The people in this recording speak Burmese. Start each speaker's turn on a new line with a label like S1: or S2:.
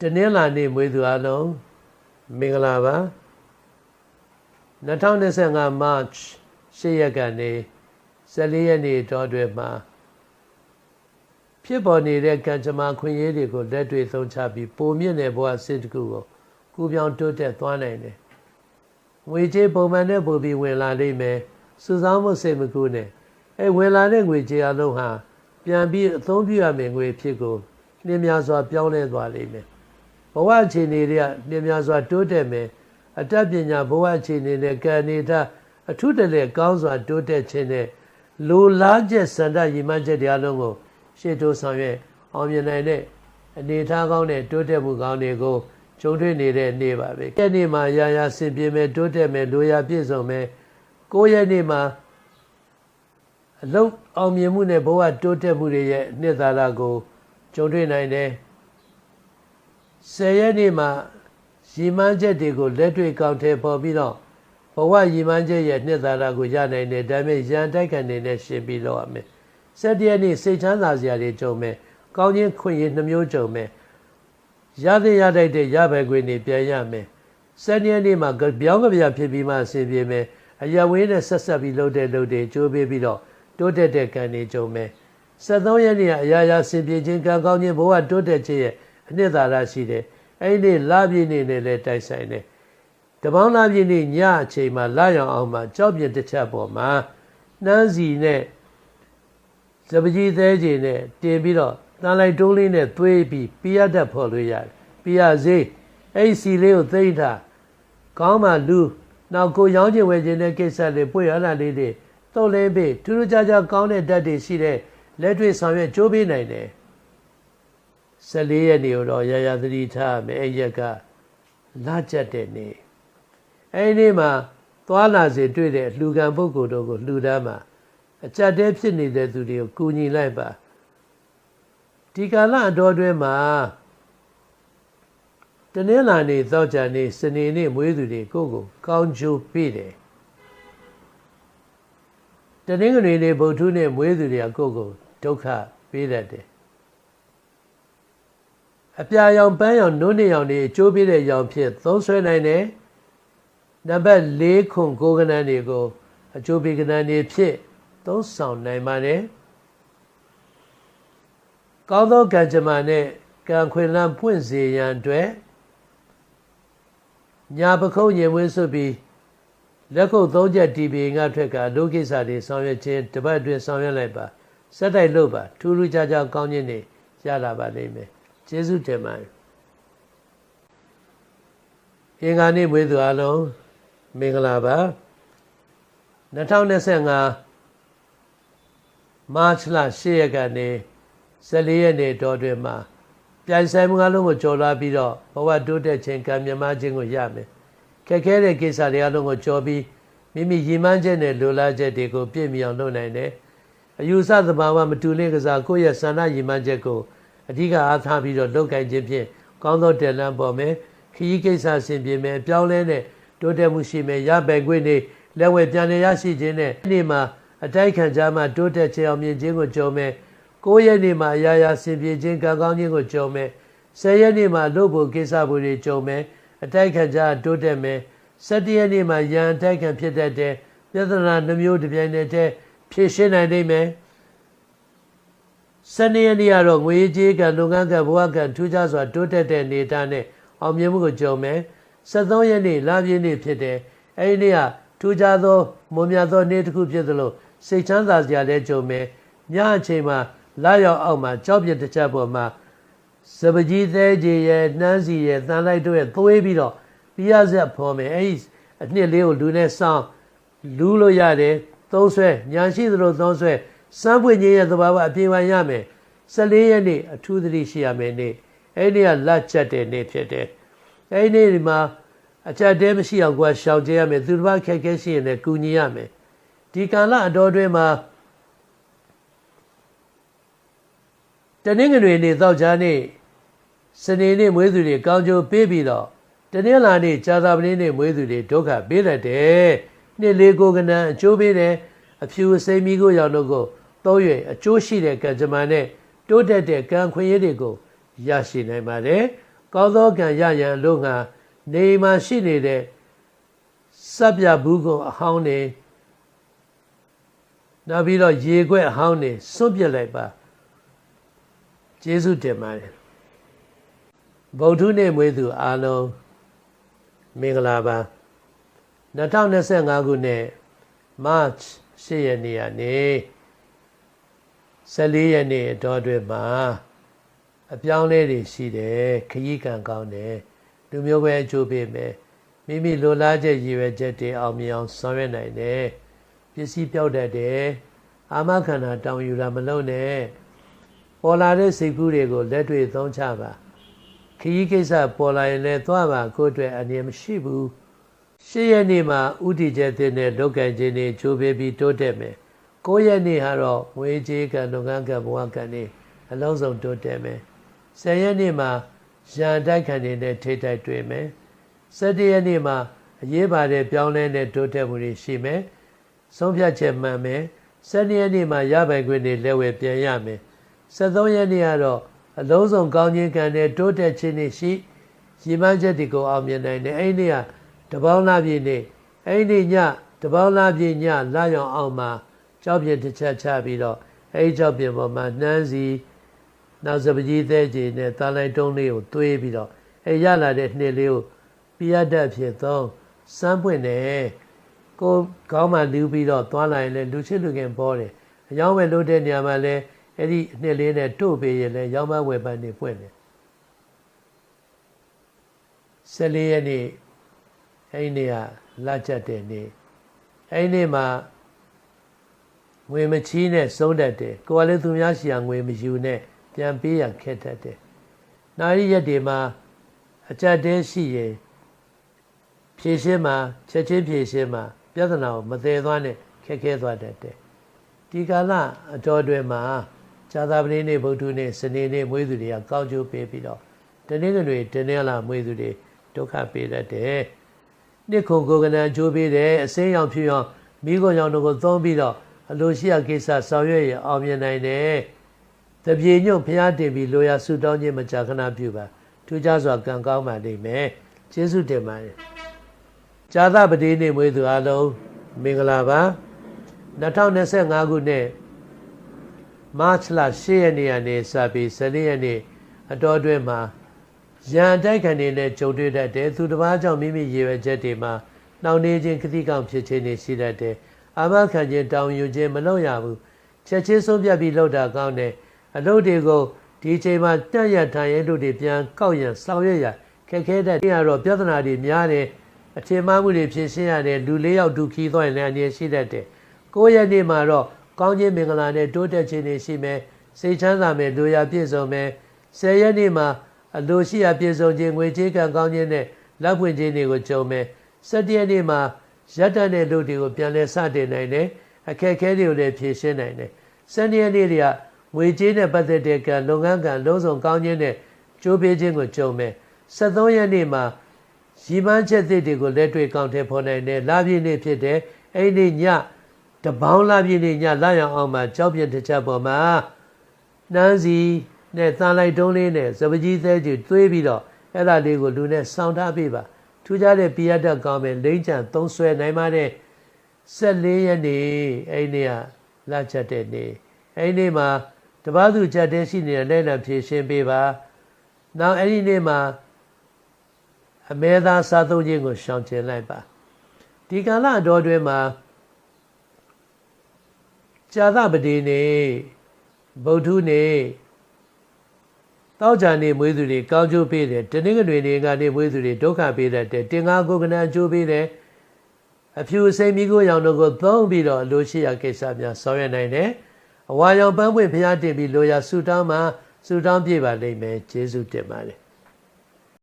S1: တနင်္လာနေ့မွေးသူအလုံးမင်္ဂလာပါ2025 March 10ရက်ကနေ14ရက်နေ့တောတွင်မှာဖြစ်ပေါ်နေတဲ့ကံကြမ္မာခွင့်ရေးတွေကိုလက်တွေ့သုံးချပြီးပုံမြင့်တဲ့ဘဝစစ်တကူကိုကူပြောင်းတိုးတက်သွားနိုင်တယ်ငွေကြေးပုံမှန်နဲ့ပို့ပြီးဝင်လာလိမ့်မယ်စုဆောင်းမှုစိတ်မကူနဲ့အဲဝင်လာတဲ့ငွေကြေးအလုံးဟာပြန်ပြီးအသုံးပြုရမယ့်ငွေဖြစ်ကိုနှင်းများစွာပြောင်းလဲသွားလိမ့်မယ် ဘဝအခြေအနေတွေကနှင်းများစွာတိုးတက်မယ်အတတ်ပညာဘဝအခြေအနေနဲ့ကံနေတာအထုတလဲကောင်းစွာတိုးတက်ခြင်းနဲ့လိုလားချက်စန္ဒရည်မှန်းချက်တရားလုံးကိုရှေ့တိုးဆောင်ရွက်အောင်မြင်နိုင်တဲ့အနေအထားကောင်းတဲ့တိုးတက်မှုကောင်းတွေကိုကျုံတွေ့နေတဲ့နေ့ပါပဲ။ဒီနေ့မှာရာရာဆင်ပြေမယ်တိုးတက်မယ်လိုရာပြည့်စုံမယ်။ကိုယ့်ရဲ့နေ့မှာအလုံးအောင်မြင်မှုနဲ့ဘဝတိုးတက်မှုတွေရဲ့နှစ်သာရကိုကြုံတွေ့နိုင်တယ်။ ဆယ်ရက်နေ့မှာရည်မှန်းချက်တွေကိုလက်တွေ့ကောက်ထဲပေါ်ပြီးတော့ဘဝရည်မှန်းချက်ရဲ့နှစ်သာရကိုရနိုင်တယ်ဒါပေမဲ့ရန်တိုက်ခံနေတဲ့ရှင်ပြီးတော့ရမယ်။ဆက်တရက်နေ့စိတ်ချမ်းသာစရာတွေကြုံမယ်။ကောင်းခြင်းခွင့်ရနှမျိုးကြုံမယ်။ရတဲ့ရတိုက်တဲ့ရဘယ်ခွင့်နေပြန်ရမယ်။ဆက်တရက်နေ့မှာပြောင်းကြပြဖြစ်ပြီးမှအစီပြေမယ်။အရဝင်းနဲ့ဆက်ဆက်ပြီးလှုပ်တဲ့လှုပ်တွေကြိုးပေးပြီးတော့တိုးတက်တဲ့ကံတွေကြုံမယ်73ရက်နေ့ကအရာရာဆင်ပြေခြင်းကံကောင်းခြင်းဘဝတိုးတက်ခြင်းရဲ့ အနှစ်သာရရှိတယ်အဲ့ဒီလပြည့်နေ့နဲ့လည်းတိုက်ဆိုင်တယ်တပေါင်းလပြည့်နေ့ညအချိန်မှာလာရောင်အောင်မှာကြောက်ပြတစ်ချက်ပေါ်မှာနှမ်းစီနဲ့စပကြီးသေးခြင်းနဲ့တင်ပြီးတော့တန်လိုက်တိုးလေးနဲ့သွေးပြီးပြရတတ်ဖော်လို့ရတယ်ပြရစေးအဲ့စီလေးကိုသိမ့်ထားကောင်းမှလူနောက်ကိုရောင်းချင်ဝယ်ခြင်းတဲ့ကိစ္စတွေပွေရလာလေးတွေတုံးလင်းပေးထူးထူးခြားခြားကောင်းတဲ့ဓာတ်တွေရှိတဲ့လက်တွေ့ဆောင်ရွက်ကြိုးပေးနိုင်တယ် 14ရက်နေတော့ရရသတိထားမယ်အဲ့ရက်ကလာကြက်တဲ့နေ့အဲ့ဒီမှာသွားလာစေတွေ့တဲ့လူကံပုဂ္ဂိုလ်တို့ကိုလှူဒန်းမှာအကြက်တဲဖြစ်နေတဲ့သူတွေကိုကူညီလိုက်ပါဒီကာလအတော်တွင်းမှာတနင်္လာနေ့သောကြာနေ့စနေနေ့မွေးသူတွေကိုကိုကောင်းကျိုးပေးတယ်တနင်္ဂနွေနေ့ဗုဒ္ဓနဲ့မွေးသူတွေကကိုယ့်ကိုဒုက္ခပေးတတ်တယ် အပြာရောင်ပန်းရောင်နုနေရောင်တွေအကျိုးပေးတဲ့ရောင်ဖြစ်သုံးဆွဲနိုင်တယ်နံပါတ်၄ခွန်ကိုကနန်းတွေကိုအကျိုးပေးကနန်းတွေဖြစ်သုံးဆောင်နိုင်ပါတယ်ကောင်းသောကံကြမ္မာနဲ့ကံခွင်လန်းပွင့်စေရန်အတွက်ညာပခုံးရင်ဝင်းစွပြီးလက်ခုပ်သုံးချက်တီးပြီးငါထွက်ကဒုကိစ္စတွေဆောင်ရွက်ခြင်းတပတ်အတွင်းဆောင်ရွက်လိုက်ပါစက်တိုက်လို့ပါထူးထူးခြားခြားကောင်းခြင်းတွေရလာပါလိမ့်မယ် ကျေးဇူးတင်ပါတယ်အင်္ဂါနေ့မွေးသူအလုံးမင်္ဂလာပါ2025မတ်လ10ရက်ကနေ14ရက်နေ့တော်တွင်မှာပြိုင်ဆိုင်မှုအလုံးကိုကြော်လာပြီးတော့ဘဝတိုးတက်ခြင်းကံမြမခြင်းကိုရမယ်ခက်ခဲတဲ့ကိစ္စတွေအလုံးကိုကြော်ပြီးမိမိရည်မှန်းချက်နဲ့လိုလားချက်တွေကိုပြည့်မီအောင်လုပ်နိုင်တယ်။အယူဆသဘာဝမတူတဲ့ကစားကိုယ့်ရဲ့ဆန္ဒရည်မှန်းချက်ကို အဓိကအားထားပြီးတော့လုပ်ကိုင်ခြင်းဖြင့်ကောင်းသောတယ်လန်းပေါ်မယ်။ခရီးကိစ္စဆင်ပြေမယ်။ပြောင်းလဲတဲ့တိုးတက်မှုရှိမယ်။ရပယ်ခွင့်နေလက်ဝဲပြန်လည်ရရှိခြင်းနဲ့ဒီနေ့မှာအတိုက်ခံကြမှာတိုးတက်ခြင်းအောင်မြင်ခြင်းကိုကြုံမယ်။ကိုယ့်ရဲ့နေ့မှာအရာရာဆင်ပြေခြင်းကံကောင်းခြင်းကိုကြုံမယ်။ဆယ်ရက်နေ့မှာလုပ်ဖို့ကိစ္စဖို့တွေကြုံမယ်။အတိုက်ခံကြတိုးတက်မယ်၁၇ရက်နေ့မှာရန်အတိုက်ခံဖြစ်တတ်တဲ့ပြဿနာနှမျိုးတစ်ပြိုင်တည်းဖြေရှင်းနိုင်နိုင်မယ် ၁၂ရက်နေ့ကတော့ငွေကြေးကလုပ်ငန်းကဘဝကထူးခြားစွာတိုးတက်တဲ့နေတာနဲ့အောင်မြင်မှုကိုကြုံမယ်73ရက်နေ့လပြည့်နေ့ဖြစ်တယ်အဲဒီနေ့ကထူးခြားသောမွန်မြတ်သောနေ့တစ်ခုဖြစ်သလိုစိတ်ချမ်းသာစရာလည်းကြုံမယ်ညအချိန်မှာလာရောက်အောက်မှာကြောက်ပြတစ်ချက်ပေါ်မှာစပကြီးသေးကြီးရဲ့နှမ်းစီရဲ့တန်လိုက်တို့ရဲ့သွေးပြီးတော့ပြရဆက်ဖော်မယ်အဲ့ဒီအနှစ်လေးကိုလူနဲ့စောင်းလူလို့ရတယ်သုံးဆွဲညာရှိသလိုသုံးဆွဲ စမ်းပွင့်ခြင်းရဲ့သဘာဝအပြည့်အဝရမယ်14ရက်နေ့အထူးသတိရှိရမယ်နေ့အဲ့ဒီကလက်ချက်တဲ့နေ့ဖြစ်တယ်အဲ့ဒီနေ့ဒီမှာအချက်တဲမရှိအောင်ကွာရှောင်ကြရမယ်သူတစ်ပါးခက်ခဲရှိရင်လည်းကူညီရမယ်ဒီကာလအတော်တွင်းမှာတနင်္ဂနွေနေ့သောကြားနေ့စနေနေ့မွေးသူတွေကောင်းကျိုးပေးပြီးတော့တနင်္လာနေ့ကြာသပတေးနေ့မွေးသူတွေဒုက္ခပေးတတ်တယ်။နှစ်လေးကိုကနန်းအကျိုးပေးတယ် အဖြူစိမ့်မီကိုရောင်တို့ကိုသုံး၍အကျိုးရှိတဲ့ကံကြမ္မာနဲ့တိုးတက်တဲ့ကံခွင့်ရည်တွေကိုရရှိနိုင်ပါတယ်။ကောင်းသောကံရရန်လို့ငါနေမှာရှိနေတဲ့စပ်ပြဘူးကိုအဟောင်းနေနောက်ပြီးတော့ရေခွက်အဟောင်းနေစွန့်ပစ်လိုက်ပါကျေးဇူးတင်ပါတယ်ဗုဒ္ဓနေ့မွေးသူအားလုံးမင်္ဂလာပါ2025ခုနှစ် March 10ရက်နေ့ကနေ14ရက်နေ့အတော်အတွင်းမှာအပြောင်းလဲတွေရှိတယ်ခရီးကံကောင်းတယ်လူမျိုးပဲအကျိုးပေးမယ်မိမိလိုလားချက်ရည်ရွယ်ချက်တွေအောင်မြင်အောင်ဆောင်ရွက်နိုင်တယ်ပစ္စည်းပြောက်တတ်တယ်အာမခန္ဓာတောင်းယူတာမလုပ်နဲ့ပေါ်လာတဲ့စိတ်ကူးတွေကိုလက်တွေ့သုံးချပါခရီးကိစ္စပေါ်လာရင်လည်းသွားပါကိုယ့်အတွက်အနေမရှိဘူး ရှစ်ရက်နေ့မှာဥတီချက်တဲ့နဲ့လောက်ကံခြင်းတွေချိုးပေးပြီးတိုးတက်မယ်9ရက်နေ့ဟာတော့ငွေကြေးကံလုပ်ငန်းကံဘဝကံတွေအလုံးစုံတိုးတက်မယ်10ရက်နေ့မှာရန်တိုက်ခံနေတဲ့ထိတ်တိုက်တွေ့မယ်17ရက်နေ့မှာအရေးပါတဲ့ပြောင်းလဲတဲ့တိုးတက်မှုတွေရှိမယ်ဆုံးဖြတ်ချက်မှန်မယ်12ရက်နေ့မှာရပိုင်ခွင့်တွေလက်ဝဲပြန်ရမယ်73ရက်နေ့ကတော့အလုံးစုံကောင်းခြင်းကံနဲ့တိုးတက်ခြင်းတွေရှိရည်မှန်းချက်တွေကိုအောင်မြင်နိုင်တယ်အဲ့ဒီနေ့က တပေါင်းလာပြည့်နေ့အဲ့ဒီညတပေါင်းလာပြည့်ညလာရောင်အောင်မှာကြောက်ပြင်းတစ်ချက်ချပြီးတော့အဲ့ဒီကြောက်ပြင်းပေါ်မှာနှမ်းစီနောက်စပကြီးသေးကြီးနဲ့တာလိုက်တုံးလေးကိုသွေးပြီးတော့အဲရလာတဲ့နှစ်လေးကိုပြရတတ်ဖြစ်သုံးစမ်းပွင့်တယ်ကိုကောင်းမှလူပြီးတော့သွားလာရင်လည်းလူချစ်လူခင်ပေါ်တယ်အယောင်းဝယ်လို့တဲ့နေရာမှာလည်းအဲ့ဒီနှစ်လေးနဲ့တို့ပေးရင်လည်းရောင်းမဝယ်ပန်းနေပွင့်တယ်14ရက်နေ့ အဲ့ဒီနေ့ကလာချက်တဲ့နေ့အဲ့ဒီနေ့မှာငွေမချီးနဲ့စုံးတတ်တယ်ကိုယ်ကလည်းသူများရှိရာငွေမယူနဲ့ပြန်ပေးရခက်တတ်တယ်။နာရီရက်တွေမှာအကြက်တဲရှိရင်ဖြည့်ရှင်းမှာချက်ချင်းဖြည့်ရှင်းမှာပြဿနာကိုမသေးသွားနဲ့ခက်ခဲသွားတတ်တယ်။ဒီကာလအတော်တွင်မှာဇာတာပတိနေ့ဗုဒ္ဓနေ့စနေနေ့မွေးသူတွေကကောင်းကျိုးပေးပြီးတော့တနေ့ကတွေတနေ့လာမွေးသူတွေဒုက္ခပေးတတ်တယ်။ နှစ်ခုကိုကနံကျိုးပေးတယ်အစင်းရောင်ဖြူရောင်မိခွန်ရောင်တို့ကိုသုံးပြီးတော့အလိုရှိရာကိစ္စဆောင်ရွက်ရအောင်မြင်နိုင်တယ်။တပြေညွန့်ဖျားတင်ပြီးလိုရာဆုတောင်းခြင်းမကြာခဏပြုပါထူးခြားစွာကံကောင်းပါလိမ့်မယ်ကျေးဇူးတင်ပါတယ်ဇာသပတိနေ့မွေးသူအလုံးမင်္ဂလာပါ2025ခုနှစ်မတ်လ10ရက်နေ့ကနေစပြီး14ရက်နေ့အတော်အတွင်းမှာ ရန်တိုက်ခံနေနဲ့ကြုံတွေ့တတ်တယ်သူတစ်ပါးကြောင့်မိမိရည်ရွယ်ချက်တွေမှာနှောင့်နှေးခြင်းခတိကောင်ဖြစ်ခြင်းတွေရှိတတ်တယ်အာမခံခြင်းတောင်းယူခြင်းမလုပ်ရဘူးချက်ချင်းဆုံးဖြတ်ပြီးလုပ်တာကောင်းတယ်အလုပ်တွေကိုဒီအချိန်မှာတက်ရထိုင်ရဲတို့တွေပြန်ကောက်ရန်ဆောင်ရွက်ရခက်ခဲတဲ့နေရာတော့ပြဿနာတွေများတယ်အထင်မှားမှုတွေဖြစ်ရှင်းရတယ်လူလေးယောက်ဒုက္ခိသွားရင်လည်းအနေရှိတတ်တယ်ကိုယ့်ရဲ့နေ့မှာတော့ကောင်းခြင်းမင်္ဂလာနဲ့တိုးတက်ခြင်းတွေရှိမယ်စိတ်ချမ်းသာမယ်လူရပြည့်စုံမယ်ဆယ်ရက်နေ့မှာ အလိုရှိရာပြည့်စုံခြင်းငွေကြေးကံကောင်းခြင်းနဲ့လက်ဖွင့်ခြင်းတွေကိုကြုံမယ်၁၇ရက်နေ့မှာရက်တတ်တဲ့လူတွေကိုပြန်လဲစတင်နိုင်တယ်အခက်အခဲတွေကိုလည်းဖြေရှင်းနိုင်တယ်၁၂ရက်နေ့တွေကငွေကြေးနဲ့ပတ်သက်တဲ့ကံလုပ်ငန်းကံလုံးစုံကောင်းခြင်းနဲ့ကြိုးပေးခြင်းကိုကြုံမယ်73ရက်နေ့မှာရီမန်းချက်သစ်တွေကိုလက်တွေ့ကောင်းတဲ့ဖော်နိုင်တဲ့လာပြည့်နေ့ဖြစ်တဲ့အဲ့ဒီညတပေါင်းလာပြည့်နေ့ညလာရအောင်မှာကြောက်ပြတစ်ချက်ပေါ်မှာနှမ်းစီ နဲ့တန်လိုက်တုံးလေးနဲ့စပကြီးသေးကြီးသွေးပြီးတော့အဲ့ဒါလေးကိုလူနဲ့စောင့်ထားပေးပါထူးခြားတဲ့ပြရတတ်ကောင်းမယ်လိမ့်ချံသုံးဆွဲနိုင်ပါတဲ့14ရက်နေ့အဲ့ဒီကလာချက်တဲ့နေ့အဲ့ဒီနေ့မှာတပားသူချက်တဲရှိနေတဲ့လက်လံဖြည့်ရှင်းပေးပါနောက်အဲ့ဒီနေ့မှာအမဲသားစားသုံးခြင်းကိုရှောင်ကျဉ်လိုက်ပါဒီကာလအတော်တွင်မှာဇာသပတိနေ့ဗုဒ္ဓနေ့ တောက်ကြနေမွေးသူတွေကောင်းကျိုးပေးတယ်တနင်္ဂနွေနေ့ကနေမွေးသူတွေဒုက္ခပေးတတ်တယ်တင်္ဂါကိုကနအကျိုးပေးတယ်အဖြူစိမ့်မိကိုရောင်တို့ကိုသုံးပြီးတော့အလိုရှိရာကိစ္စများဆောင်ရွက်နိုင်တယ်အဝါရောင်ပန်းပွင့်ဖျားတင်ပြီးလိုရာဆူတောင်းမှာဆူတောင်းပြပါလိမ့်မယ်ကျေးဇူးတင်ပါတယ်